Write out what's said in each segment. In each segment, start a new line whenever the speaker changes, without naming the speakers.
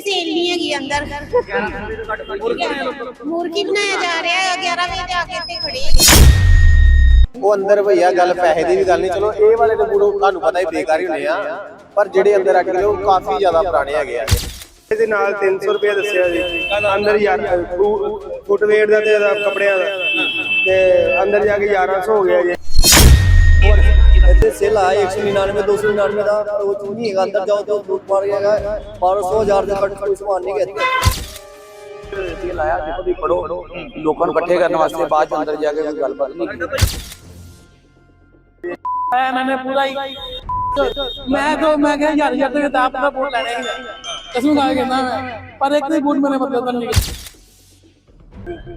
Sale ਨਹੀਂ ਹੈਗੀ ਅੰਦਰ। ਮੁਰਗੀ ਬਣਾਇਆ ਜਾ ਰਿਹਾ ਹੈ 11 ਵਜੇ ਤੇ ਆ ਕੇ ਇੱਥੇ ਖੜੀ ਹੈ।
ਉਹ ਅੰਦਰ ਭਈਆ ਗੱਲ ਪੈਸੇ ਦੀ ਵੀ ਗੱਲ ਨਹੀਂ। ਚਲੋ ਇਹ ਵਾਲੇ ਤੇ ਬੂੜੋ ਤੁਹਾਨੂੰ ਪਤਾ ਹੀ ਬੇਕਾਰ ਹੀ ਹੁੰਦੇ ਆ। ਪਰ ਜਿਹੜੇ ਅੰਦਰ ਆ ਕੇ ਉਹ ਕਾਫੀ ਜ਼ਿਆਦਾ ਪੁਰਾਣੇ ਹੈਗੇ ਆ।
ਇਹਦੇ ਨਾਲ 300 ਰੁਪਏ ਦੱਸਿਆ ਜੀ। ਅੰਦਰ ਯਾਰ ਫੁੱਟਵੇਅਰ ਦਾ ਤੇ ਇਹਦਾ ਕੱਪੜਿਆਂ ਦਾ। ਤੇ ਅੰਦਰ ਜਾ ਕੇ 1100 ਹੋ ਗਿਆ ਜੀ।
ਇੱਥੇ ਸੇਲ ਆਇਆ 199 299 ਦਾ ਪਰ ਉਹ ਚੂੰ ਨਹੀਂ ਹੈਗਾ ਅੰਦਰ ਜਾਓ ਤੇ ਉਹ ਲੁੱਟ ਮਾਰ ਹੈਗਾ 1200 ਹਜ਼ਾਰ ਦੇ ਘੱਟ ਕੋਈ ਸਮਾਨ ਨਹੀਂ ਗਿਆ ਸੇਲ ਆਇਆ ਦੇਖੋ ਵੀ ਪੜੋ ਲੋਕਾਂ ਨੂੰ ਇਕੱਠੇ ਕਰਨ ਵਾਸਤੇ ਬਾਅਦ ਚ ਅੰਦਰ ਜਾ ਕੇ ਕੋਈ ਗੱਲਬਾਤ ਨਹੀਂ ਕੀਤੀ
ਇਹਨਾਂ ਨੇ ਪੂਰਾ ਹੀ ਮੈਂ ਕੋ ਮੈਂ ਕਿਹਾ ਯਾਰ ਯਾਰ ਤੇ ਤਾਂ ਆਪਣਾ ਬੂਟ ਲੈਣਾ ਹੀ ਕਸਮ ਖਾ ਕੇ ਕਹਿੰਦਾ ਮੈਂ ਪਰ ਇੱਕ ਵੀ ਬੂਟ ਮੇਰੇ ਮਤਲਬ ਦਾ ਨਹੀਂ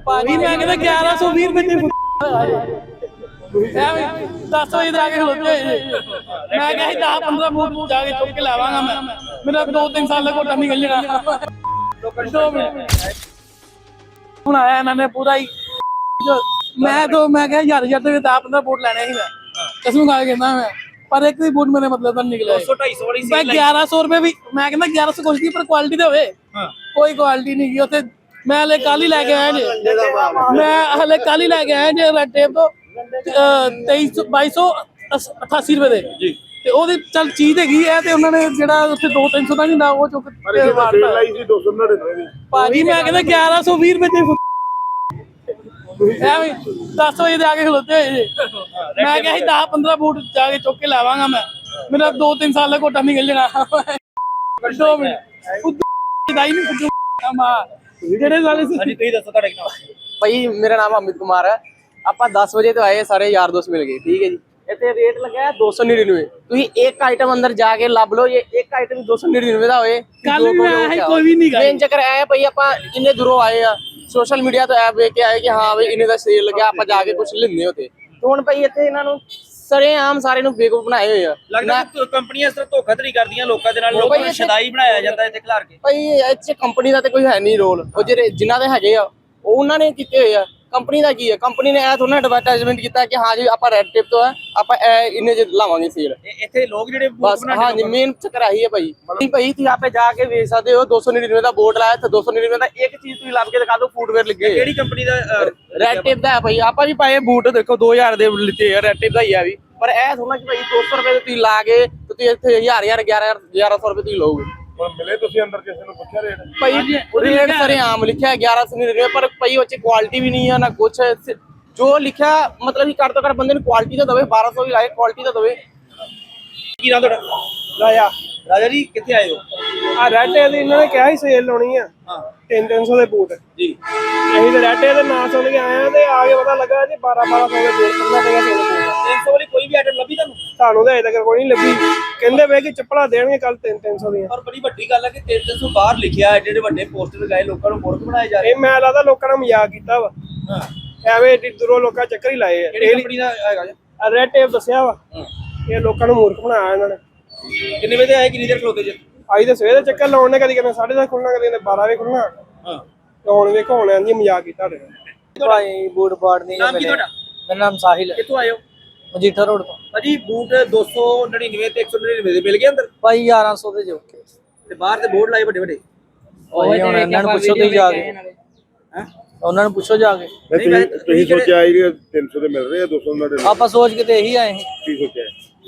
ਭਾਜੀ ਮੈਂ ਕਹਿੰਦਾ 1120 ਰੁਪਏ ਦੇ ਐਵੇਂ 10 ਵਜੇ ਦੇ ਆ ਕੇ ਖਲੋਤੇ ਹੋਏ ਜੀ। ਮੈਂ ਕਿਹਾ ਸੀ 10 15 ਬੂਟ ਜਾ ਕੇ ਚੁੱਕ ਕੇ ਲਾਵਾਂਗਾ ਮੈਂ। ਮੇਰਾ 2-3 ਸਾਲ ਦਾ ਘੋਟਾ ਨਿਕਲ ਜਾਣਾ ਦੋ ਮਿੰਟ। ਹੁਣ ਆਇਆ ਇਹਨਾਂ ਨੇ ਪੂਰਾ ਹੀ। ਜੋ ਮੈਂ ਕੋ ਮੈਂ ਕਿਹਾ ਯਾਰ ਯਾਰ ਤੇ ਤਾਂ ਆਪਣਾ ਬੂਟ ਲੈਣਾ ਹੀ ਮੈਂ। ਕਸਮ ਖਾ ਕੇ ਕਹਿੰਦਾ ਮੈਂ। ਪਰ ਇੱਕ ਵੀ ਬੂਟ ਮੇਰੇ ਮਤਲਬ ਦਾ ਨਿਕਲਿਆ 200 250 ਵਾਲੀ ਮੈਂ 1100 ਰੁਪਏ ਵੀ ਮੈਂ ਕਹਿੰਦਾ 1100 ਕੁਛ ਨਹੀਂ ਪਰ ਕੁਆਲਿਟੀ ਤੇ ਹੋਵੇ। ਕੋਈ ਕੁਆਲਿਟੀ ਨਹੀਂ ਗਈ ਉੱਥੇ ਮੈਂ ਹਲੇ ਕੱਲ ਹੀ ਲੈ ਕੇ ਆਇਆ ਜੀ। ਮੈਂ ਹਲੇ ਕੱਲ ਹੀ ਲੈ ਕੇ ਆਇਆ ਜੀ ਰੈਡ ਟੇਪ ਤੋਂ। 23 2288 ਰੁਪਏ ਦੇ। ਜੀ। ਤੇ ਉਹਦੀ ਚੱਲ ਚੀਜ਼ ਹੈਗੀ ਹੈ ਤੇ ਉਹਨਾਂ ਨੇ ਜਿਹੜਾ ਉੱਥੇ 2 300 ਦਾ ਨਹੀਂ ਹੁੰਦਾ ਉਹ ਚੁੱਕ ਕੇ ਮਾਰਤਾ
ਲਾਈ ਸੀ 299 ਦੀ
ਭਾਜੀ ਮੈਂ ਕਹਿੰਦਾ 1120 ਰੁਪਏ ਦੇ ਐਵੇਂ 10 ਵਜੇ ਦੇ ਆ ਕੇ ਖਲੋਤੇ ਹੋਏ ਜੀ। ਮੈਂ ਕਿਹਾ ਸੀ 10 15 ਬੂਟ ਜਾ ਕੇ ਚੁੱਕ ਕੇ ਲਾਵਾਂਗਾ ਮੈਂ। ਮੇਰਾ 2-3 ਸਾਲ ਦਾ ਘੋਟਾ ਨਿਕਲ ਜਾਣਾ ਦੋ ਮਿੰਟ। ਦਾਈ ਨਹੀਂ ਕੁਝ ਮਾ ਜਿਹੜੇ ਸਾਲੇ ਸੀ। ਤੁਸੀਂ ਦੱਸੋ ਤੁਹਾਡਾ ਕੀ ਨਾਮ?
ਭਾਈ ਮੇਰਾ ਨਾਮ ਅਮਿਤ ਕੁਮਾਰ ਹੈ। ਆਪਾਂ 10 ਵਜੇ ਤੋਂ ਆਏ ਸਾਰੇ ਯਾਰ ਦੋਸਤ ਮਿਲ ਗਏ ਠੀਕ ਹੈ ਜੀ। ਇੱਥੇ ਰੇਟ ਲੱਗਾ ਹੈ 299 ਤੁਸੀਂ ਇੱਕ ਆਈਟਮ ਅੰਦਰ ਜਾ ਕੇ ਲੱਭ ਲਓ ਜੇ ਇੱਕ ਆਈਟਮ 299 ਦਾ ਹੋਏ
ਕੱਲ ਵੀ ਆਇਆ ਸੀ, ਕੋਈ ਵੀ ਨਹੀਂ ਗਾ।
ਮੇਨ ਚੱਕਰ ਆਇਆ ਭਾਈ ਆਪਾਂ ਇੰਨੇ ਦੂਰੋਂ ਆਏ ਆ ਸੋਸ਼ਲ ਮੀਡੀਆ ਤੋਂ ਐਪ ਵੇਖ ਕੇ ਆਏ ਕਿ ਹਾਂ ਭਾਈ ਇੰਨੇ ਦਾ ਸੇਲ ਲੱਗਿਆ ਆਪਾਂ ਜਾ ਕੇ ਕੁਝ ਲੈਂਦੇ ਹੋਤੇ ਤੇ ਹੁਣ ਭਾਈ ਇੱਥੇ ਇਹਨਾਂ ਨੂੰ ਸਰੇ ਆਮ ਸਾਰੇ ਨੂੰ ਬੇਵਕੂਫ ਬਣਾਏ ਹੋਏ ਆ।
ਲੱਗਦਾ ਕਿ ਕੰਪਨੀਆਂ ਇਸ ਤਰ੍ਹਾਂ ਧੋਖਾਧੜੀ ਕਰਦੀਆਂ ਲੋਕਾਂ ਦੇ ਨਾਲ ਲੋਕਾਂ ਨੂੰ ਸ਼ਦਾਈ ਬਣਾਇਆ ਜਾਂਦਾ ਇੱਥੇ ਖਿਲਾਰ ਕੇ।
ਭਾਈ ਇਹ 'ਚ ਕੰਪਨੀ ਦਾ ਤੇ ਕੋਈ ਹੈ ਨਹੀਂ ਰੋਲ ਉਹ ਜਿਹੜੇ ਜਿਨ੍ਹਾਂ ਦੇ ਹੈਗੇ ਆ ਉਹ ਉਹਨਾਂ ਨੇ ਕੀਤੇ ਹੋਏ ਆ। ਕੰਪਨੀ ਦਾ ਕੀ ਹੈ? ਕੰਪਨੀ ਨੇ ਇਹ ਥੋੜਾ ਐਡਵਰਟਾਈਜ਼ਮੈਂਟ ਕੀਤਾ ਕਿ ਹਾਂ ਜੀ ਆਪਾਂ ਰੈਡ ਟੇਪ ਤੋਂ ਆ ਆਪਾਂ ਇਹ ਇੰਨੇ ਚ ਲਾਵਾਂਗੇ ਸੇਲ
ਇੱਥੇ ਲੋਕ ਜਿਹੜੇ ਬੂਟ
ਬਸ ਹਾਂ ਜੀ ਮੇਨ ਚੱਕਰ ਆਹੀ ਹੈ ਭਾਈ। ਨਹੀਂ ਭਾਈ ਤੁਸੀਂ ਆਪੇ ਜਾ ਕੇ ਵੇਖ ਸਕਦੇ ਹੋ 299 ਦਾ ਬੋਰਡ ਲਾਇਆ ਤੇ 299 ਦਾ ਇੱਕ ਚੀਜ਼ ਤੁਸੀਂ ਲੱਭ ਕੇ ਦਿਖਾ ਦਿਓ ਫੂਟਵੇਅਰ ਲੱਗੇ
ਕਿਹੜੀ ਕੰਪਨੀ ਦਾ
ਰੈਡ ਟੇਪ ਦਾ ਹੈ ਭਾਈ। ਆਪਾਂ ਵੀ ਪਾਏ ਬੂਟ ਦੇਖੋ 2000 ਦੇ ਲਿੱਤੇ ਰੈਡ ਟੇਪ ਦਾ ਹੀ ਆ ਵੀ। ਪਰ ਇਹ ਥੋੜਾ ਕਿ ਭਾਈ 200 ਰੁਪਏ ਦੇ ਤੁਸੀਂ ਲਾ ਕੇ ਤੁਸੀਂ ਇੱਥੇ 1000 1000 11 1100 ਰੁਪਏ ਤੁਸੀਂ ਲਓਗੇ।
ਹੁਣ ਮਿਲੇ ਤੁਸੀਂ ਅੰਦਰ ਕਿਸੇ ਨੂੰ ਪੁੱਛਿਆ ਰੇਟ?
ਭਾਈ ਰੇਟ ਸਾਰੇ ਆਮ ਲਿਖਿਆ ਹੈ 1199 ਪਰ ਭਾਈ ਉਹ ਚ ਕੁਆਲਿਟੀ ਵੀ ਨਹੀਂ ਆ ਨਾ ਕੁਛ। ਹੈ। ਜੋ ਲਿਖਿਆ ਮਤਲਬ ਕਿ ਘੱਟ ਤੋਂ ਘੱਟ ਬੰਦੇ ਨੂੰ ਕੁਆਲਿਟੀ ਤਾਂ ਦਵੇ 1200 ਵੀ ਲਾਏ ਕੁਆਲਿਟੀ ਤਾਂ ਦਵੇ।
ਕੀ ਨਾਮ ਤੁਹਾਡਾ?
ਰਾਇਆ
ਰਾਜਾ ਜੀ ਕਿੱਥੇ ਆਏ ਹੋ?
ਆ ਰੈਡ ਡੇ ਦੀ ਇਹਨਾਂ ਨੇ ਕਿਹਾ ਸੀ ਸੇਲ ਲਾਉਣੀ ਆ।
ਹਾਂ।
300 ਦੇ ਬੂਟ।
ਜੀ।
ਅਸੀਂ ਤੇ ਰੈਡ ਡੇ ਦੇ ਨਾਂ ਸੁਣ ਕੇ ਆਏ ਆ ਤੇ ਆ ਕੇ ਪਤਾ ਲੱਗਾ ਜੀ 12 1200 ਦੇ ਬੂਟ ਕਰਨਾ ਪਏਗਾ ਸੇਲ
300 ਵਾਲੀ ਕੋਈ ਵੀ ਆਈਟਮ ਲੱਭੀ ਤੁਹਾਨੂੰ?
ਤੁਹਾਨੂੰ ਤਾਂ ਅਜੇ ਤੱਕ ਕੋਈ ਨਹੀਂ ਲੱਭੀ। ਕਹਿੰਦੇ ਵੇ ਕਿ ਚੱਪਲਾਂ ਦੇਣਗੇ ਕੱਲ 3 300 ਦੀਆਂ।
ਪਰ ਬੜੀ ਵੱਡੀ ਗੱਲ ਹੈ ਕਿ 300 ਬਾਹਰ ਲਿਖਿਆ ਹੈ ਜਿਹੜੇ ਵੱਡੇ ਪੋਸਟਰ ਲਗਾਏ ਲੋਕਾਂ ਨੂੰ ਮੂਰਖ ਬਣਾਏ ਜਾ ਰਹੇ
ਇਹ ਮੈਂ ਲੱਗਦਾ ਲੋਕਾਂ ਨੇ ਮਜ਼ਾਕ ਕੀਤਾ ਵਾ।
ਹਾਂ।
ਐਵੇਂ ਏਡੀ ਦੂਰੋਂ ਲੋਕਾਂ ਚੱਕਰ ਹੀ ਲਾਏ ਆ।
ਕਿਹੜੀ ਕੰਪਨੀ ਦਾ ਹੈਗਾ ਜੀ?
ਰੈਡ ਟੇਪ ਦੱਸਿਆ ਵਾ। ਇਹ ਲੋਕਾਂ ਨੂੰ ਮੂਰਖ ਬਣਾਇਆ ਇਹਨਾਂ ਨੇ।
ਕਿੰਨੇ ਵਜੇ ਆਏ ਕਿੰਨੀ ਦੇਰ ਖਲੋਤੇ ਜੀ?
ਆਈ ਤੇ ਸਵੇਰੇ ਚੱਕਰ ਲਾਉਣ ਨੇ ਕਦੀ ਕਹਿੰਦੇ 10:30 ਖੁੱਲਣਾ ਕਦੀ ਕਹਿੰਦੇ 12 ਵਜੇ ਖੁੱਲਣਾ
ਹਾਂ।
ਹੁਣ ਵੇਖੋ ਹੁਣ ਆਂਦੀ ਮਜ਼ਾਕ ਕੀਤਾ ਤੁਹਾਡੇ ਨਾਲ।
ਭਾਈ ਬੂਟ ਬਾੜ ਨਹੀਂ
ਨਾਮ ਕੀ ਤੁਹਾਡਾ?
ਮੇਰਾ ਨਾਮ ਸਾਹਿਲ
ਕਿੱਥੋਂ ਆਏ ਹੋ?
ਮਜੀਠਾ ਰੋਡ ਤੋਂ।
ਭਾਜੀ ਬੂਟ 299 ਤੇ 199 ਦੇ ਮਿਲ ਗਏ ਅੰਦਰ?
ਭਾਈ 1100 ਦੇ ਜੋ।
ਤੇ ਬਾਹਰ ਤੇ ਬੋਰਡ ਲਾਏ ਵੱਡੇ ਵੱਡੇ
ਭਾਈ ਹੁਣ ਇਹਨਾਂ ਨੂੰ ਪੁੱਛੋ ਤੁਸੀਂ ਜਾ ਕੇ।
ਹੈਂ?
ਉਹਨਾਂ ਨੂੰ ਪੁੱਛੋ ਜਾ ਕੇ।
ਨਹੀਂ, ਤੁਸੀਂ
ਸੋਚਿਆ ਆਈ 300 ਦੇ ਮਿਲ ਰਹੇ ਆ 200 ਦਾ
ਆਪਾਂ ਸੋਚ ਕੇ ਤੇ ਇਹੀ ਆਏ ਸੀ
ਕੀ ਸੋਚਿਆ?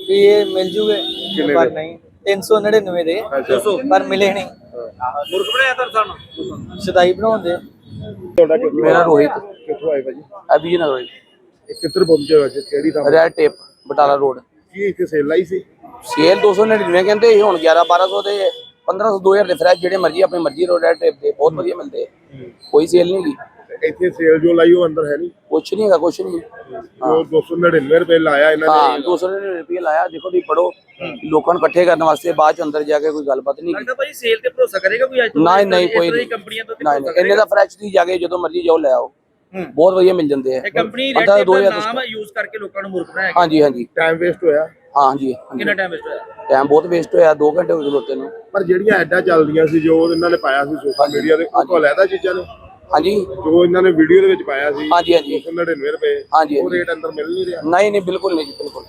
ਵੀ ਇਹ ਮਿਲ ਜੂਗੇ। ਪਰ ਨਹੀਂ 399 ਦੇ।
200
ਪਰ ਮਿਲੇ ਨਹੀਂ।
ਮੂਰਖ ਬਣਾਇਆ ਤਾਂ ਸਾਨੂੰ?
ਸਦਾਈ ਬਣਾਉਂਦੇ
ਤੁਹਾਡਾ ਕਿੱਥੋਂ
ਮੇਰਾ ਰੋਹਿਤ।
ਕਿੱਥੋਂ ਆਏ ਭਾਜੀ?
ਅਭੀ ਨਗਰ
ਇਹ ਕਿੱਧਰ ਪਹੁੰਚੇ ਹੋ ਅੱਜ ਕਿਹੜੀ ਥਾਂ?
ਰੈਡ ਟੇਪ ਬਟਾਲਾ ਰੋਡ
ਕੀ ਇੱਥੇ ਸੇਲ ਲਾਈ ਸੀ?
ਸੇਲ 299 ਕਹਿੰਦੇ ਸੀ, ਹੁਣ 11 1200 ਦੇ 1500 2000 ਦੇ ਫਰੈਸ਼ ਜਿਹੜੇ ਮਰਜ਼ੀ ਆਪਣੀ ਮਰਜ਼ੀ ਰੋਡ ਰੈਡ ਟੇਪ ਦੇ ਬਹੁਤ ਵਧੀਆ ਮਿਲਦੇ। ਆ। ਕੋਈ ਸੇਲ ਨਹੀਂ ਹੈਗੀ
ਤੇ ਇੱਥੇ ਸੇਲ ਜੋ ਲਾਈ ਉਹ ਅੰਦਰ ਹੈ ਨਹੀਂ?
ਕੁਛ ਨਹੀਂ ਹੈਗਾ ਕੁਛ ਨਹੀਂ।
ਉਹ 299 ਰੁਪਏ ਲਾਇਆ ਇਹਨਾਂ
ਹਾਂ
ਨੇ
299 ਰੁਪਏ ਲਾਇਆ। ਦੇਖੋ ਵੀ ਪੜੋ ਲੋਕਾਂ ਨੂੰ ਇਕੱਠੇ ਕਰਨ ਵਾਸਤੇ ਬਾਅਦ ਚ ਅੰਦਰ ਜਾ ਕੇ ਕੋਈ ਗੱਲਬਾਤ ਨਹੀਂ
ਲੱਗਦਾ ਭਾਜੀ ਸੇਲ ਤੇ ਭਰੋਸਾ ਕਰੇਗਾ ਕੋਈ ਅੱਜ ਤੋਂ
ਨਹੀਂ
ਬਾਅਦ?
ਨਹੀਂ
ਇਸ
ਕੋਈ
ਤਰ੍ਹਾਂ ਦੀ
ਨਹੀਂ।
ਕੰਪਨੀਆਂ ਤੋਂ ਤੇ
ਨਹੀਂ ਨਹੀਂ। ਇੰਨੇ ਦਾ ਫਰੈਸ਼ ਤੁਸੀਂ ਜਾ ਕੇ ਜਦੋਂ ਮਰਜ਼ੀ ਜਾਓ ਲੈ ਆਓ। ਬਹੁਤ ਵਧੀਆ ਮਿਲ ਜਾਂਦੇ ਆ।
ਇਹ ਕੰਪਨੀ ਰੈਡ
ਅੱਧਾ
ਟੇਪ
ਦੋ
ਦਾ
ਹਜ਼ਾਰ
ਨਾਮ ਯੂਜ਼ ਕਰਕੇ ਲੋਕਾਂ ਨੂੰ ਮੂਰਖ ਬਣਾਇਆ ਗਿਆ।
ਹਾਂਜੀ ਹਾਂਜੀ।
ਟਾਈਮ ਵੇਸਟ ਹੋਇਆ।
ਹਾਂਜੀ
ਕਿੰਨਾ ਟਾਈਮ ਵੇਸਟ ਹੋਇਆ?
ਟਾਈਮ ਬਹੁਤ ਵੇਸਟ ਹੋਇਆ 2 ਘੰਟੇ ਹੋ ਗਏ ਖਲੋਤੇ ਨੂੰ।
ਪਰ ਜਿਹੜੀਆਂ ਐਡਾਂ ਚੱਲਦੀਆਂ ਸੀ ਜੋ ਇਹਨਾਂ ਨੇ ਪਾਇਆ ਸੀ ਸੋਸ਼ਲ ਮੀਡੀਆ ਤੇ ਉਹ ਤੋਂ ਲੈਦਾ ਚੀਜ਼ਾਂ ਨੇ?
ਹਾਂਜੀ।
ਜੋ ਇਹਨਾਂ ਨੇ ਵੀਡੀਓ ਦੇ ਵਿੱਚ ਪਾਇਆ ਸੀ
ਹਾਂਜੀ ਹਾਂਜੀ।
299 ਰੁਪਏ।
ਹਾਂਜੀ
ਉਹ ਰੇਟ ਅੰਦਰ ਮਿਲ ਨਹੀਂ ਰਿਹਾ।
ਨਹੀਂ ਨਹੀਂ ਬਿਲਕੁਲ ਨਹੀਂ ਜੀ ਬਿਲਕੁਲ।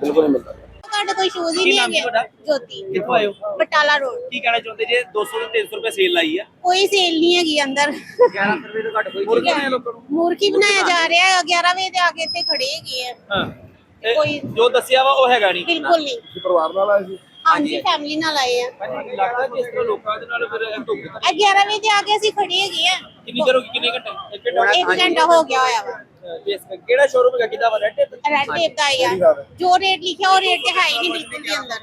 ਬਿਲਕੁਲ ਨਹੀਂ ਮਿਲਦਾ।
ਤੁਹਾਡੇ ਕੋਈ ਸ਼ੂਜ਼ ਹੀ
ਕੀ
ਨਹੀਂ
ਨਾਮ ਜੀ
ਹੈਗੇ।
ਤੁਹਾਡਾ?
ਜੋਤੀ।
ਕਿੱਥੋਂ ਆਏ ਹੋ?
ਬਟਾਲਾ ਰੋਡ
ਕੀ ਕਹਿਣਾ ਚਾਹੁੰਦੇ ਜੇ? 200 ਤੇ 300 ਰੁਪਏ ਸੇਲ ਲਾਈ ਆ।
ਕੋਈ ਸੇਲ ਨਹੀਂ ਹੈਗੀ ਅੰਦਰ।
11 ਰੁਪਏ ਤੋਂ ਘੱਟ ਕੋਈ ਚੀਜ਼ ਨਹੀਂ ਲੋਕਾਂ ਨੂੰ।
ਮੂਰਖੀ ਬਣਾਇਆ ਜਾ ਰਿਹਾ ਹੈ। 11 ਵਜੇ ਤੇ ਆ ਕੇ ਇੱਥੇ ਖੜੇ ਹੈਗੇ ਆ।
ਹਾਂ। ਇਹ
ਕੋਈ-
ਜੋ ਦੱਸਿਆ ਵਾ ਉਹ ਹੈਗਾ ਨਹੀਂ।
ਬਿਲਕੁਲ ਨਹੀਂ।
ਪਰਿਵਾਰ ਨਾਲ ਆਏ ਸੀ?
ਹਾਂਜੀ ਫੈਮਿਲੀ ਨਾਲ ਆਏ ਆ।
ਹਾਂਜੀ ਲੱਗਦਾ ਇਸ ਤਰ੍ਹਾਂ ਲੋਕਾਂ ਦੇ ਨਾਲ ਫਿਰ ਇਹ ਧੋਖਾ
ਇਹ 11 ਵਜੇ ਤੇ ਆ ਕੇ ਅਸੀਂ ਖੜੇ ਹੈਗੇ ਆ।
ਕਿੰਨੀ ਦੇਰ ਹੋ ਗਈ ਕਿੰਨੇ ਘੰਟੇ? ਇੱਕ ਘੰਟਾ
ਇੱਕ ਘੰਟਾ ਹੋ ਗਿਆ ਹੋਇਆ ਵਾ।
ਇਸ ਕਿਹੜਾ ਸ਼ੋਰੂਮ ਹੈਗਾ ਕਿਦਾ ਵਾ? ਰੈਡ
ਰੈਡ ਟੇਪ ਦਾ ਹੀ ਆ। ਜੋ ਰੇਟ ਲਿਖਿਆ ਉਹ ਰੇਟ ਤੇ ਹੈ ਹੀ ਨਹੀਂ ਬਿਲਕੁਲ ਵੀ ਅੰਦਰ।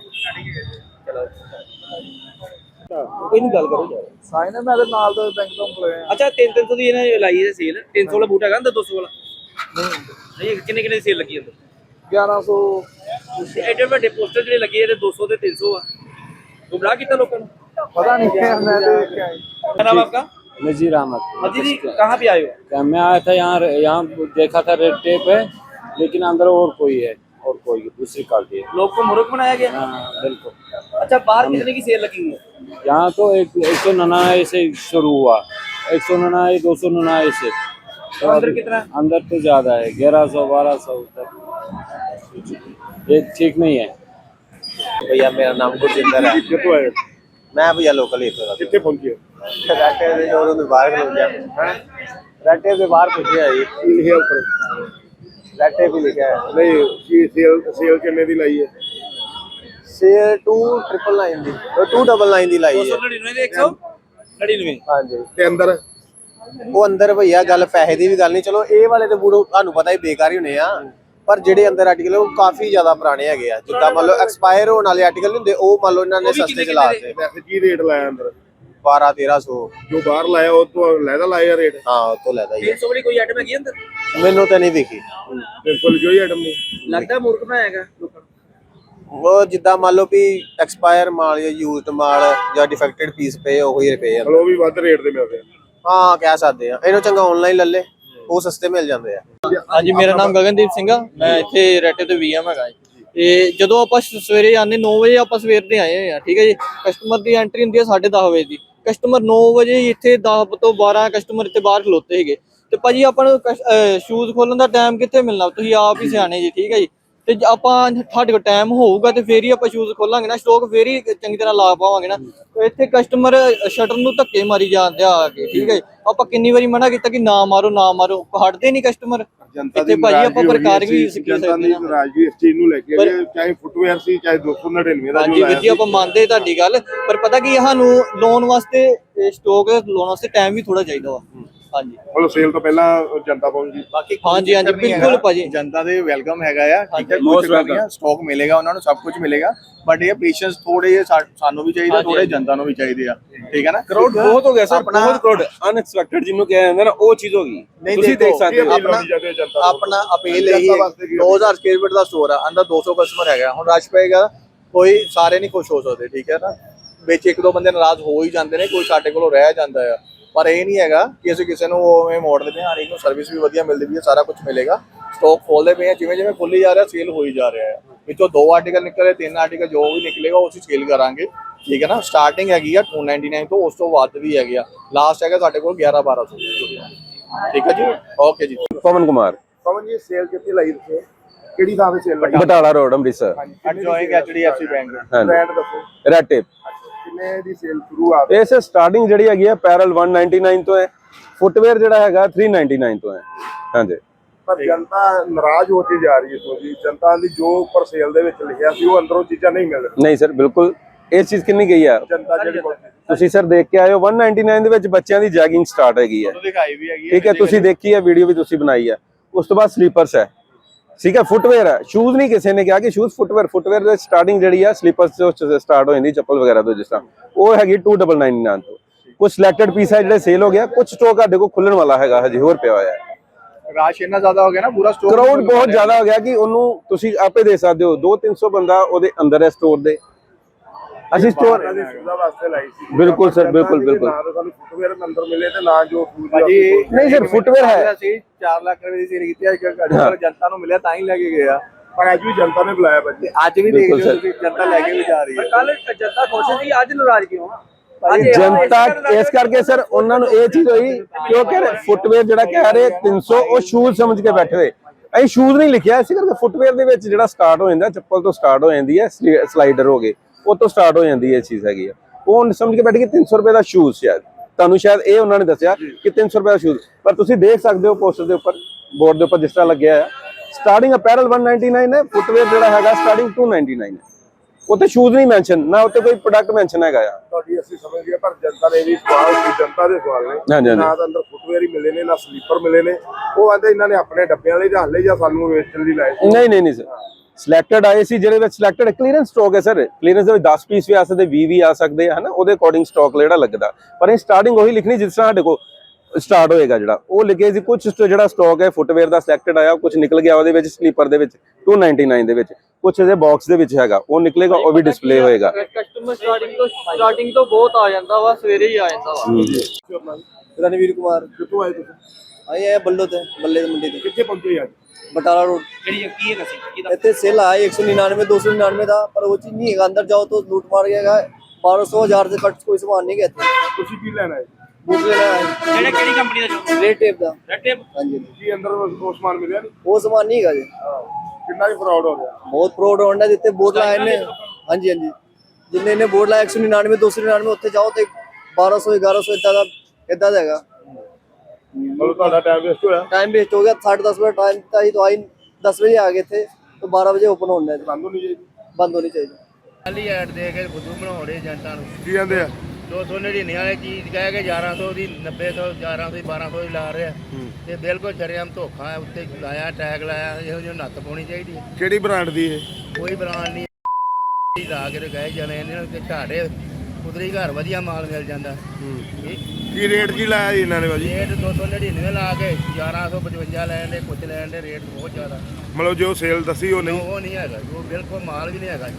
ਕੋਈ ਨਹੀਂ ਗੱਲ ਕਰੋ ਯਾਰ।
ਸਾਈਨ ਮੈਂ ਤੇ ਨਾਲ ਦਾ ਬੈਂਕ ਤੋਂ employee ਆ
ਅੱਛਾ 3 300 ਦੀ ਇਹਨੇ ਲਾਈ ਹੈ ਸੇਲ 300 ਵਾਲਾ ਬੂਟ ਹੈਗਾ ਅੰਦਰ 200 ਵਾਲਾ। ਨਹੀਂ। ਕਿੰਨੇ ਕਿੰਨੇ ਦੀ ਸੇਲ ਲੱਗੀ ਅੰਦਰ?
1100
ਤੇ ਐਡੇ ਵੱਡੇ ਪੋਸਟਰ ਜਿਹੜੇ ਲੱਗੇ ਇਹਦੇ 200 ਤੇ 300 ਆ ਗੁੰਮਰਾਹ ਕੀਤਾ ਲੋਕਾਂ ਨੂੰ
ਪਤਾ ਨਹੀਂ ਮੈਂ ਤੇ ਵੇਖਿਆ
क्या नाम है आपका
नजीर अहमद
मजीद जी कहाँ पे आए हो
क्या मैं आया था यहाँ यहाँ देखा था रेड टेप है लेकिन अंदर और कोई है और कोई दूसरी क्वालिटी है
लोग को मुर्ख बनाया गया
हाँ बिल्कुल
अच्छा बाहर कितने की सेल लगी हुई है
यहाँ तो एक एक सौ निन्यानवे से शुरू हुआ एक सौ निन्यानवे दो सौ निन्यानवे से तो
अंदर
अभी-
कितना?
अंदर तो ज्यादा है ग्यारह सौ बारह सौ तक ये ठीक नहीं है
ਭਈਆ ਮੇਰਾ ਨਾਮ ਗੁਰਜਿੰਦਰ ਹੈ
ਕਿੱਥੋਂ ਆਏ
ਮੈਂ ਭਈਆ ਲੋਕਲ ਇੱਥੇ ਦਾ
ਕਿੱਥੇ ਪਹੁੰਚੇ
ਰੈਟੇ ਦੇ ਸ਼ੋਰੂਮ ਦੇ ਬਾਹਰ ਖਲੋ ਗਿਆ ਰੈਟੇ ਦੇ ਬਾਹਰ ਪੁੱਛਿਆ ਜੀ
ਕੀ ਲਿਖਿਆ ਉੱਪਰ
ਰੈਟੇ ਵੀ ਲਿਖਿਆ ਹੈ
ਨਹੀਂ ਕੀ ਸੇਲ ਸੇਲ ਕਿੰਨੇ ਦੀ ਲਾਈ ਹੈ
ਸੇਲ 2999 ਦੀ 299 ਦੀ ਲਾਈ ਹੈ
299 ਦੇ 199
ਹਾਂਜੀ
ਤੇ ਅੰਦਰ
ਉਹ ਅੰਦਰ ਭਈਆ ਗੱਲ ਪੈਸੇ ਦੀ ਵੀ ਗੱਲ ਨਹੀਂ ਚਲੋ ਇਹ ਵਾਲੇ ਤੇ ਬੂਟ ਤੁਹਾਨੂੰ ਪਤਾ ਹੀ ਬੇਕਾਰ ਹੀ ਹੋਣੇ ਆ ਪਰ ਜਿਹੜੇ ਅੰਦਰ ਆਰਟੀਕਲ ਉਹ ਕਾਫੀ ਜ਼ਿਆਦਾ ਪੁਰਾਣੇ ਹੈਗੇ ਆ। ਜਿੱਦਾਂ ਮੰਨ ਲਓ ਐਕਸਪਾਇਰ ਹੋਣ ਵਾਲੇ ਆਰਟੀਕਲ ਨਹੀਂ ਹੁੰਦੇ ਉਹ ਮੰਨ ਲਓ ਇਹਨਾਂ ਨੇ ਸਸਤੇ
ਕਿੰਨੇ
ਦਿੱਤੇ।
ਵੈਸੇ ਕੀ ਰੇਟ ਲਾਇਆ ਅੰਦਰ?
12 1300
ਜੋ ਬਾਹਰ ਲਾਇਆ ਉਹ ਤੋਂ ਲੈਦਾ ਲਾਇਆ ਰੇਟ
ਹਾਂ ਉਹ ਤੋਂ ਲੈਦਾ ਹੀ ਹੈ।
300 ਵਾਲੀ ਕੋਈ ਆਈਟਮ ਹੈਗੀ ਅੰਦਰ?
ਮੈਨੂੰ ਤਾਂ ਨਹੀਂ ਦਿਖੀ।
ਬਿਲਕੁਲ ਜੋ ਹੀ ਆਈਟਮ ਨਹੀਂ।
ਲੱਗਦਾ ਮੁਰਖ ਲੋਕਾਂ ਨੂੰ।
ਉਹ ਜਿੱਦਾਂ ਮੰਨ ਲਓ ਵੀ ਐਕਸਪਾਇਰ ਮਾਲ ਜਾਂ ਯੂਜ਼ਡ ਮਾਲ ਜਾਂ ਡਿਫੈਕਟਡ ਪੀਸ ਪਏ ਉਹੀ ਰੁਪਏ ਆ।
ਉਹ ਵੀ ਵੱਧ ਰੇਟ ਦੇ ਮਿਲਦੇ ਆ।
ਹਾਂ ਕਹਿ ਸਕਦੇ ਆ। ਇਹਨੂੰ ਚੰਗਾ ਆਨਲਾਈਨ ਲੈ ਲੈ। ਉਹ ਸਸਤੇ ਮਿਲ ਜਾਂਦੇ ਆ।
ਹਾਂਜੀ, ਮੇਰਾ ਨਾਮ ਗਗਨਦੀਪ ਸਿੰਘ ਆ। ਮੈਂ ਇੱਥੇ ਰੈਟੇ ਤੇ ਵੀਐਮ ਹੈਗਾ ਜੀ। ਤੇ ਜਦੋਂ ਆਪਾਂ ਸ- ਸਵੇਰੇ ਆਨੇ 9 ਵਜੇ ਆਪਾਂ ਸਵੇਰ ਦੇ ਆਏ ਹੋਏ ਆ, ਠੀਕ ਹੈ ਜੀ? ਕਸਟਮਰ ਦੀ ਐਂਟਰੀ ਹੁੰਦੀ ਹੈ 10:30 ਵਜੇ ਦੀ। ਕਸਟਮਰ 9 ਵਜੇ ਇੱਥੇ 10 ਤੋਂ 12 ਕਸਟਮਰ ਇੱਥੇ ਬਾਹਰ ਖਲੋਤੇ ਹੈਗੇ ਤੇ ਭਾਜੀ, ਆਪਾਂ ਨੂੰ ਸ਼ੂਜ਼ ਖੋਲਣ ਦਾ ਟਾਈਮ ਕਿੱਥੇ ਮਿਲਣਾ? ਤੁਸੀਂ ਆਪ ਹੀ ਸਿਆਣੇ ਜੀ, ਠੀਕ ਹੈ ਜੀ? ਤੇ ਆਪਾਂ ਸਾਡੇ ਕੋਲ ਟਾਈਮ ਹੋਊਗਾ ਤੇ ਫੇਰ ਹੀ ਆਪਾਂ ਸ਼ੂਜ਼ ਖੋਲਾਂਗੇ ਨਾ ਸਟਾਕ ਫੇਰ ਹੀ ਚੰਗੀ ਤਰ੍ਹਾਂ ਲਾ ਪਾਵਾਂਗੇ ਨਾ। ਤੇ ਇੱਥੇ ਕਸਟਮਰ ਸ਼ਟਰ ਨੂੰ ਧੱਕੇ ਮਾਰੀ ਜਾਂਦੇ ਆ ਕੇ ਠੀਕ ਹੈ। ਆਪਾਂ ਕਿੰਨੀ ਵਾਰੀ ਮਨਾ ਕੀਤਾ ਕਿ ਨਾ ਮਾਰੋ ਨਾ ਮਾਰੋ ਹਟਦੇ ਨਹੀਂ ਕਸਟਮਰ ਇੱਥੇ ਭਾਜੀ ਆਪਾਂ ਪ੍ਰਕਾਰ ਵੀ ਸਿੱਖ
ਜਨਤਾ
ਸਕਦੇ
ਦੀ
ਹਾਂ।
ਨਾਰਾਜ਼ਗੀ ਇਸ ਚੀਜ਼ ਨੂੰ ਲੈ ਕੇ ਚਾਹੇ ਫੁੱਟਵੇਅਰ ਸੀ ਚਾਹੇ 299 ਦਾ
ਹਾਂਜੀ
ਜੋ
ਵੀਰ ਜੀ ਆਪਾਂ ਮੰਨਦੇ ਤੁਹਾਡੀ ਗੱਲ ਪਰ ਪਤਾ ਕੀ ਸਾਨੂੰ ਲੋਨ ਵਾਸਤੇ ਸਟਾਕ ਲੋਨ ਵਾਸਤੇ ਟਾਈਮ ਵੀ ਥੋੜਾ ਚਾਹੀਦਾ ਵਾ। ਹਾਂਜੀ।
ਮਤਲਬ ਸੇਲ ਤੋਂ ਪਹਿਲਾਂ ਜਨਤਾ ਪਹੁੰਚੀ।
ਬਾਕੀ
ਹਾਂਜੀ ਹਾਂਜੀ ਬਿਲਕੁਲ ਭਾਜੀ।
ਜਨਤਾ ਦੇ ਵੈਲਕਮ ਹੈਗਾ ਆ ਠੀਕ ਹੈ ਨਹੀਂ ਆ। ਸਟਾਕ ਮਿਲੇਗਾ ਉਹਨਾਂ ਨੂੰ ਸਭ ਕੁਝ ਮਿਲੇਗਾ। ਬਟ ਇਹ ਪੇਸ਼ੈਂਸ ਥੋੜੇ ਜਿਹੇ ਸਾ- ਸਾਨੂੰ ਵੀ ਚਾਹੀਦਾ ਥੋੜੇ ਜਨਤਾ ਨੂੰ ਵੀ ਚਾਹੀਦੇ ਆ। ਠੀਕ ਹੈ ਨਾ?
ਕਰਾਊਡ ਬਹੁਤ ਹੋ ਗਿਆ ਸਰ
ਆਪਣਾ-
ਬਹੁਤ ਕਰਾਊਡ ਅਨਐਕਸਪੈਕਟਡ ਜਿਹਨੂੰ ਕਿਹਾ ਜਾਂਦਾ ਨਾ ਉਹ ਚੀਜ਼ ਹੋ ਗਈ। ਤੁਸੀਂ ਦੇਖ ਸਕਦੇ ਹੋ।
ਆਪਣਾ ਜਨਤਾ
ਆਪਣਾ ਅਪੀਲ ਇਹੀ ਹੈ
ਵਾਸਤੇ ਕੀ
2000 ਸਕੁਅਰ ਫੀਟ ਦਾ ਸਟੋਰ ਆ ਅੰਦਰ 200 ਕਸਟਮਰ ਹੈਗਾ ਹੁਣ ਰਸ਼ ਪਏਗਾ ਕੋਈ ਸਾਰੇ ਨਹੀਂ ਖੁਸ਼ ਹੋ ਸਕਦੇ ਠੀਕ ਹੈ ਨਾ? ਵਿੱਚ ਇੱਕ ਦੋ ਬੰਦੇ ਨਾਰਾਜ਼ ਹੋ ਹੀ ਜਾਂਦੇ ਨੇ ਕੋਈ ਸਾਡੇ ਕੋਲੋਂ ਰਹਿ ਜਾਂਦਾ ਆ। ਪਰ ਇਹ ਨਹੀਂ ਹੈਗਾ ਕਿ ਅਸੀਂ ਕਿਸੇ ਨੂੰ ਉਵੇਂ ਮੋੜ ਦਿੰਦੇ ਹਾਂ ਹਰ ਇੱਕ ਨੂੰ ਸਰਵਿਸ ਵੀ ਵਧੀਆ ਮਿਲਦੀ ਵੀ ਹੈ ਸਾਰਾ ਕੁਝ ਮਿਲੇਗਾ। ਸਟਾਕ ਖੋਲਦੇ ਪਏ ਆ ਜਿਵੇਂ ਜਿਵੇਂ ਖੁੱਲੀ ਜਾ ਰਿਹਾ ਸੇਲ ਹੋਈ ਜਾ ਰਿਹਾ ਹੈ। ਵਿੱਚੋਂ ਦੋ ਆਰਟੀਕਲ ਨਿਕਲੇ ਤਿੰਨ ਆਰਟੀਕਲ ਜੋ ਵੀ ਨਿਕਲੇਗਾ ਉਹ ਅਸੀਂ ਸੇਲ ਕਰਾਂਗੇ। ਠੀਕ ਹੈ ਨਾ? ਸਟਾਰਟਿੰਗ ਹੈਗੀ ਆ 299 ਤੋਂ ਉਸ ਤੋਂ ਵੱਧ ਵੀ ਹੈਗੀ ਆ। ਲਾਸਟ ਹੈਗਾ ਸਾਡੇ ਕੋਲ 11 1200 ਠੀਕ ਹੈ ਜੀ? ਓਕੇ ਜੀ।
ਪਵਨ ਕੁਮਾਰ।
ਪਵਨ ਜੀ ਸੇਲ ਕਿੱਥੇ ਲਾਈ ਤੁਸੀਂ? ਕਿਹੜੀ ਥਾਂ ਤੇ ਸੇਲ ਲਾਈ
Batala road
Amritsar. Joining HDFC
bank
brand ਦੱਸੋ।
ਰੈਡ ਟੇਪ
ਕਿੰਨੇ ਦੀ ਸੇਲ ਸ਼ੁਰੂ ਆ
ਇਸ ਸਟਾਰਟਿੰਗ ਜਿਹੜੀ ਹੈਗੀ ਆ ਪੈਰਲ 199 ਤੋਂ ਹੈ ਫੁੱਟਵੇਅਰ ਜਿਹੜਾ ਹੈਗਾ 399 ਤੋਂ ਹੈ। ਹਾਂਜੀ।
ਪਰ ਜਨਤਾ ਨਾਰਾਜ਼ ਹੋ ਕੇ ਜਾ ਰਹੀ ਹੈ ਤੋਂ ਜੀ ਜਨਤਾ ਦੀ ਜੋ ਉੱਪਰ ਸੇਲ ਦੇ ਵਿੱਚ ਲਿਖਿਆ ਸੀ ਉਹ ਅੰਦਰੋਂ ਚੀਜ਼ਾਂ ਨਹੀਂ ਮਿਲ ਰਹੀਆਂ।
ਨਹੀਂ ਸਰ ਬਿਲਕੁਲ ਇਹ ਚੀਜ਼ ਕਿੰਨੀ ਗਈ ਆ?
ਜਨਤਾ ਜਿਹੜੀ
ਤੁਸੀਂ ਸਰ ਦੇਖ ਕੇ ਆਏ ਹੋ 199 ਦੇ ਵਿੱਚ ਬੱਚਿਆਂ ਦੀ ਜੈਗਿੰਗ ਸਟਾਰਟ ਹੈਗੀ ਹੈ।
ਦਿਖਾਈ ਵੀ ਹੈਗੀ
ਠੀਕ ਹੈ ਤੁਸੀਂ ਦੇਖੀ ਹੈ ਵੀਡੀਓ ਵੀ ਤੁਸੀਂ ਬਣਾਈ ਹੈ। ਉਸ ਤੋਂ ਬਾਅਦ ਸਲੀਪਰਸ ਹੈ। ਠੀਕ ਹੈ ਫੁੱਟਵੇਅਰ ਹੈ। ਸ਼ੂਜ਼ ਨਹੀਂ ਕਿਸੇ ਨੇ ਕਿਹਾ ਕਿ ਸ਼ੂਜ਼ ਫੁੱਟਵੇਅਰ ਫੁੱਟਵੇਅਰ ਦੇ ਸਟਾਰਟਿੰਗ ਜਿਹੜੀ ਹੈ ਸਲੀਪਰਸ ਤੋਂ ਸਟਾਰਟ ਹੋ ਜਾਂਦੀ ਚੱਪਲ ਵਗੈਰਾ ਤੋਂ ਜਿਸ ਤਰ੍ਹਾਂ। ਉਹ ਹੈਗੀ 2999 ਤੋਂ। ਕੁਝ ਸਿਲੈਕਟਡ ਪੀਸ ਹੈ ਜਿਹੜੇ ਸੇਲ ਹੋ ਗਿਆ ਕੁਝ ਸਟਾਕ ਸਾਡੇ ਕੋਲ ਖੁੱਲਣ ਵਾਲਾ ਹੈਗਾ ਹਜੇ ਹੋਰ ਪਿਆ ਹੋਇਆ ਹੈ।
ਰਸ਼ ਇੰਨਾ ਜ਼ਿਆਦਾ ਹੋ ਗਿਆ ਨਾ ਪੂਰਾ ਸਟੋਰ
ਕਰਾਊਡ ਬਹੁਤ ਜ਼ਿਆਦਾ ਹੋ ਗਿਆ ਕਿ ਉਹਨੂੰ ਤੁਸੀਂ ਆਪੇ ਦੇ ਸਕਦੇ ਹੋ। 2-300 ਬੰਦਾ ਉਹਦੇ ਅੰਦਰ ਹੈ ਸਟੋਰ ਦੇ। ਅਸੀਂ ਸਟੋਰ
ਦੀ ਸੁਵਿਧਾ ਵਾਸਤੇ ਲਾਈ ਸੀ।
ਬਿਲਕੁਲ
ਜਨਤਾ
ਬਿਲਕੁਲ, ਬਿਲਕੁਲ।
ਨਾ ਤਾਂ ਸਾਨੂੰ ਫੁੱਟਵੇਅਰ ਅੰਦਰ ਮਿਲੇ ਤੇ ਨਾ ਜੋ food
ਭਾਜੀ
ਨਹੀਂ ਸਰ ਫੁੱਟਵੇਅਰ ਹੈ।
ਅਸੀਂ 4 ਲੱਖ ਰੁਪਏ ਦੀ ਸੇਲ ਕੀਤੀ ਹੈ ਕਿ ਜਨਤਾ ਨੂੰ ਮਿਲਿਆ ਤਾਂ ਹੀ ਲੈ ਕੇ ਗਏ ਆ।
ਪਰ ਅੱਜ ਵੀ ਜਨਤਾ ਨੇ ਬੁਲਾਇਆ ਭਾਜੀ।
ਅੱਜ ਵੀ
sir।
ਤੁਸੀਂ ਜਨਤਾ ਲੈ ਕੇ ਵੀ ਜਾ ਰਹੀ ਹੈ।
ਕੱਲ ਜਨਤਾ ਖੁਸ਼ ਸੀ ਅੱਜ ਨਾਰਾਜ਼ ਕਿਉਂ ਆ?
ਜਨਤਾ ਇਸ ਕਰਕੇ ਸਰ ਉਹਨਾਂ ਨੂੰ ਇਹ ਚੀਜ਼ ਹੋਈ ਕਿ ਉਹ ਕਹਿੰਦੇ ਫੁੱਟਵੇਅਰ ਜਿਹੜਾ ਕਹਿ ਰਹੇ 300 ਉਹ ਸ਼ੂਜ਼ ਸਮਝ ਕੇ ਬੈਠੇ ਹੋਏ। ਅਸੀਂ ਸ਼ੂਜ਼ ਨਹੀਂ ਲਿਖਿਆ ਇਸੇ ਕਰਕੇ ਫੁੱਟਵੇਅਰ ਦੇ ਵਿੱਚ ਜਿਹੜਾ ਸਟਾਰਟ ਹੋ ਜਾਂਦਾ ਚੱਪਲ ਤੋਂ ਸਟਾਰਟ ਹੋ ਜਾਂਦੀ ਹੈ ਸਲਾਈਡਰ ਹੋ ਗਏ। ਉਹ ਤੋਂ ਸਟਾਰਟ ਹੋ ਜਾਂਦੀ ਹੈ ਇਹ ਚੀਜ਼ ਹੈਗੀ ਆ। ਉਹ ਸਮਝ ਕੇ ਬੈਠ ਕੇ 300 ਰੁਪਏ ਦਾ ਸ਼ੂਜ਼ ਸ਼ਾਇਦ। ਤੁਹਾਨੂੰ ਸ਼ਾਇਦ ਇਹ ਉਹਨਾਂ ਨੇ ਦੱਸਿਆ ਕਿ 300 ਰੁਪਏ ਦਾ ਸ਼ੂਜ਼ ਪਰ ਤੁਸੀਂ ਦੇਖ ਸਕਦੇ ਹੋ ਪੋਸਟਰ ਦੇ ਉੱਪਰ ਬੋਰਡ ਦੇ ਉੱਪਰ ਜਿਸ ਤਰ੍ਹਾਂ ਲੱਗਿਆ ਹੈ ਸਟਾਰਟਿੰਗ ਅਪੈਰਲ 199 ਹੈ ਫੁੱਟਵੇਅਰ ਜਿਹੜਾ ਹੈਗਾ ਸਟਾਰਟਿੰਗ 299 ਹੈ। ਉੱਤੇ ਸ਼ੂਜ਼ ਨਹੀਂ ਮੈਂਸ਼ਨ ਨਾ ਉੱਤੇ ਕੋਈ ਪ੍ਰੋਡਕਟ ਮੈਂਸ਼ਨ ਹੈਗਾ ਆ।
ਤੁਹਾਡੀ ਅਸੀਂ ਸਮਝ ਗਏ ਪਰ ਜਨਤਾ ਦੇ ਵੀ ਸਵਾਲ ਸੀ ਜਨਤਾ ਦੇ ਸਵਾਲ ਨੇ। ਨਾ ਤਾਂ ਅੰਦਰ ਫੁੱਟਵੇਅਰ ਹੀ ਮਿਲੇ ਨੇ ਨਾ ਸਲੀਪਰ ਮਿਲੇ ਨੇ। ਉਹ ਆਂਦੇ ਇਹਨਾਂ ਨੇ ਆਪਣੇ ਡੱਬਿਆਂ ਲਈ ਰੱਖ ਲਏ ਜਾਂ ਸਾਨੂੰ ਵੇਚਣ ਲਈ ਲਾਏ।
ਨਹੀਂ ਨਹੀਂ ਨਹੀਂ ਸਰ ਸਿਲੈਕਟਡ ਆਏ ਸੀ ਜਿਹਦੇ ਵਿੱਚ ਸਿਲੈਕਟਡ ਕਲੀਅਰੈਂਸ ਸਟਾਕ ਹੈ ਸਰ ਕਲੀਅਰੈਂਸ ਦੇ ਵਿੱਚ 10 ਪੀਸ ਵੀ ਆ ਸਕਦੇ 20 ਵੀ ਆ ਸਕਦੇ ਹਨਾ? ਉਹਦੇ ਅਕੋਰਡਿੰਗ ਸਟਾਕ ਜਿਹੜਾ ਲੱਗਦਾ। ਪਰ ਇਹ ਸਟਾਰਟਿੰਗ ਉਹੀ ਲਿਖਣੀ ਜਿਸ ਤਰ੍ਹਾਂ ਸਾਡੇ ਕੋਲ ਸਟਾਰਟ ਹੋਏਗਾ ਜਿਹੜਾ। ਉਹ ਲਿਖੇ ਸੀ ਕੁਝ ਜਿਹੜਾ ਸਟਾਕ ਹੈ ਫੁੱਟਵੇਅਰ ਦਾ ਸਿਲੈਕਟਡ ਆਇਆ ਕੁਝ ਨਿਕਲ ਗਿਆ ਉਹਦੇ ਵਿੱਚ ਸਲੀਪਰ ਦੇ ਵਿੱਚ 299 ਦੇ ਵਿੱਚ। ਕੁਝ ਇਹਦੇ ਬਾਕਸ ਦੇ ਵਿੱਚ ਹੈਗਾ ਉਹ ਨਿਕਲੇਗਾ ਉਹ ਵੀ ਡਿਸਪਲੇ ਹੋਏਗਾ।
ਕਸਟਮਰ ਸਟਾਰਟਿੰਗ ਤੋਂ ਸਟਾਰਟਿੰਗ ਤੋਂ ਬਹੁਤ ਆ ਜਾਂਦਾ ਵਾ ਸਵੇਰੇ ਹੀ ਆ ਜਾਂਦਾ ਵਾ।
ਰਣਵੀਰ ਕੁਮਾਰ
ਕਿੱਥੋਂ ਆਏ ਤੁਸੀਂ?
ਆਏ ਆ ਬੱਲੋ ਤੇ ਬੱਲੇ ਦੀ ਮੰਡੀ ਤੇ।
ਕਿੱਥੇ ਪਹੁੰਚੇ ਅੱਜ?
ਬਟਾਲਾ ਰੋਡ।
ਕਿਹੜੀ ਕੀ ਹੈਗਾ ਸੀ ਕੀ
ਇੱਥੇ ਸੇਲ ਆਇਆ 199 299 ਦਾ ਪਰ ਉਹ ਚੀਜ਼ ਨਹੀਂ ਹੈਗਾ ਅੰਦਰ ਜਾਓ ਤਾਂ ਲੂਟ ਮਾਰ ਗਿਆ 1200 1000 ਦੇ ਘੱਟ ਕੋਈ ਸਮਾਨ ਨਹੀਂ ਹੈ ਇੱਥੇ।
ਤੁਸੀਂ ਕੀ ਲੈਣਾ ਹੈ?
ਬੂਟ ਲੈਣਾ ਹੈ
ਕਿਹੜੇ ਕਿਹੜੀ ਕੰਪਨੀ ਦਾ ਜੋ
ਰੇਡ ਟੇਪ ਦਾ।
ਰੈਡ ਟੇਪ
ਹਾਂਜੀ।
ਕੀ ਅੰਦਰ ਉਹ ਸਮਾਨ ਮਿਲਿਆ ਨਹੀਂ?
ਉਹ ਸਮਾਨ ਨਹੀਂ ਹੈਗਾ ਜੀ।
ਕਿੰਨਾ ਹੀ ਫਰਾਡ ਹੋ ਗਿਆ।
ਬਹੁਤ ਪ੍ਰੋਡ ਹੋਂਡਾ ਜਿੱਤੇ ਬੋਰਡ ਲਾਏ ਨੇ। ਹਾਂਜੀ ਹਾਂਜੀ। ਜਿੰਨੇ ਨੇ ਬੋਰਡ ਲਾਇਆ 199 299 ਉੱਥੇ ਜਾਓ ਤੇ 1200 1100 ਇਦਾਂ ਦਾ ਇਦਾਂ ਦਾ ਹੈਗਾ।
ਮਤਲਬ ਤੁਹਾਡਾ ਟਾਈਮ ਵੇਸਟ ਹੋਇਆ।
ਟਾਈਮ ਵੇਸਟ ਹੋ ਗਿਆ 10:30 ਵਜੇ ਟਾਈਮ ਤਾਂ ਹੀ ਤੋਂ ਆਈ 10 ਵਜੇ ਆ ਗਏ ਥੇ तो 12 ਵਜੇ ਓਪਨ ਹੋਣਾ ਹੈ
ਬੰਦ
ਬੰਦ ਹੋਣੀ ਚਾਹੀਦੀ।
ਖਾਲੀ ਐਡ ਦੇ ਕੇ ਬੁੱਧੂ ਬਣਾਉਣੇ ਏਜੰਟਾਂ ਨੂੰ।
ਕੀ ਕਹਿੰਦੇ ਆ?
299 ਵਾਲੀ ਚੀਜ਼ ਕਹਿ ਕੇ 1100 ਦੀ 900 1100 ਦੀ 1200 ਦੀ ਲਾ ਰਿਹਾ। ਤੇ ਬਿਲਕੁਲ ਸ਼ਰੇਆਮ ਧੋਖਾ ਹੈ ਉੱਤੇ ਲਾਇਆ ਟੈਗ ਲਾਇਆ ਇਹੋ ਜਿਹੀ ਨੱਤ ਪਾਉਣੀ ਚਾਹੀਦੀ ਹੈ।
ਕਿਹੜੀ ਬ੍ਰਾਂਡ ਦੀ ਇਹ?
ਕੋਈ ਬ੍ਰਾਂਡ ਨਹੀਂ। ਲਾ ਕੇ ਤੇ ਗਏ ਜਾਣੇ ਇਹਨਾਂ ਨੂੰ ਤੇ ਝਾੜੇ ਉਧਰੀ ਘਰ ਵਧੀਆ ਮਾਲ ਮਿਲ ਜਾਂਦਾ।
ਕੀ ਰੇਟ ਕੀ ਲਾਇਆ ਜੀ ਇਹਨਾਂ ਨੇ ਭਾਜੀ
ਰੇਟ 299 ਲਾ ਕੇ 1155 ਲੈਣ ਦੇ ਕੁਝ ਲੈਣ ਦੇ ਰੇਟ ਬਹੁਤ ਜ਼ਿਆਦਾ।
ਮਤਲਬ ਜੋ ਸੇਲ ਦੱਸੀ ਉਹ ਨਹੀਂ
ਉਹ ਨਹੀਂ ਹੈਗਾ ਉਹ ਬਿਲਕੁਲ ਮਾਲ ਵੀ ਨਹੀਂ ਹੈਗਾ।